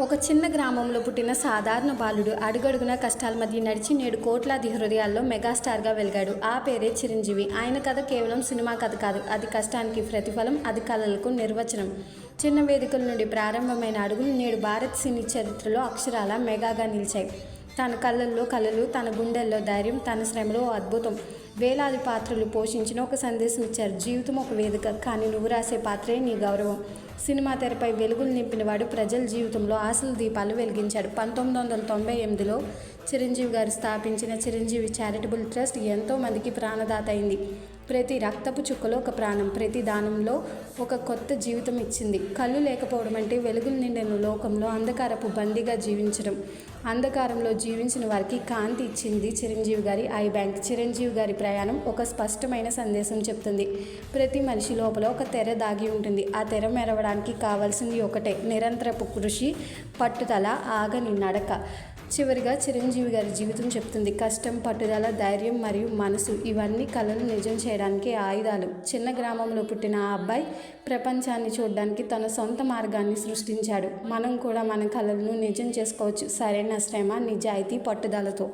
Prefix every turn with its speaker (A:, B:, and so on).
A: ఒక చిన్న గ్రామంలో పుట్టిన సాధారణ బాలుడు అడుగడుగున కష్టాల మధ్య నడిచి నేడు కోట్లాది హృదయాల్లో మెగాస్టార్గా వెలిగాడు. ఆ పేరే చిరంజీవి. ఆయన కథ కేవలం సినిమా కథ కాదు. అది కష్టానికి ప్రతిఫలం అది కళలకు నిర్వచనం. చిన్న వేదికల నుండి ప్రారంభమైన అడుగులు నేడు భారత్ సినీ చరిత్రలో అక్షరాల మెగాగా నిలిచాయి. తన కళ్ళల్లో కళలు తన గుండెల్లో ధైర్యం తన శ్రమలో ఓ అద్భుతం. వేలాది పాత్రలు పోషించిన ఒక సందేశం ఇచ్చారు. జీవితం ఒక వేదిక కానీ నువ్వు రాసే పాత్రే నీ గౌరవం. సినిమా తెరపై వెలుగులు నింపినవాడు ప్రజల జీవితంలో ఆశల దీపాలు వెలిగించాడు. పంతొమ్మిది వందల తొంభై ఎనిమిదిలో చిరంజీవి గారు స్థాపించిన చిరంజీవి చారిటబుల్ ట్రస్ట్ ఎంతోమందికి ప్రాణదాత అయింది. ప్రతి రక్తపు చుక్కలో ఒక ప్రాణం ప్రతి దానంలో ఒక కొత్త జీవితం ఇచ్చింది. కళ్ళు లేకపోవడం అంటే వెలుగులు నిండిన లోకంలో అంధకారపు బందీగా జీవించడం. అంధకారంలో జీవించిన వారికి కాంతి ఇచ్చింది చిరంజీవి గారి ఐ బ్యాంక్. చిరంజీవి గారి ప్రయాణం ఒక స్పష్టమైన సందేశం చెప్తుంది. ప్రతి మనిషి లోపల ఒక తెర దాగి ఉంటుంది. ఆ తెర మెరవడానికి కావాల్సింది ఒకటే. నిరంతరపు కృషి పట్టుదల ఆగని నడక. చివరిగా చిరంజీవి గారి జీవితం చెప్తుంది. కష్టం పట్టుదల ధైర్యం మరియు మనసు ఇవన్నీ కళలు నిజం చేయడానికి ఆయుధాలు. చిన్న గ్రామంలో పుట్టిన ఆ అబ్బాయి ప్రపంచాన్ని చూడడానికి తన సొంత మార్గాన్ని సృష్టించాడు. మనం కూడా మన కళలను నిజం చేసుకోవచ్చు. సరైన శ్రమ నిజాయితీ పట్టుదలతో.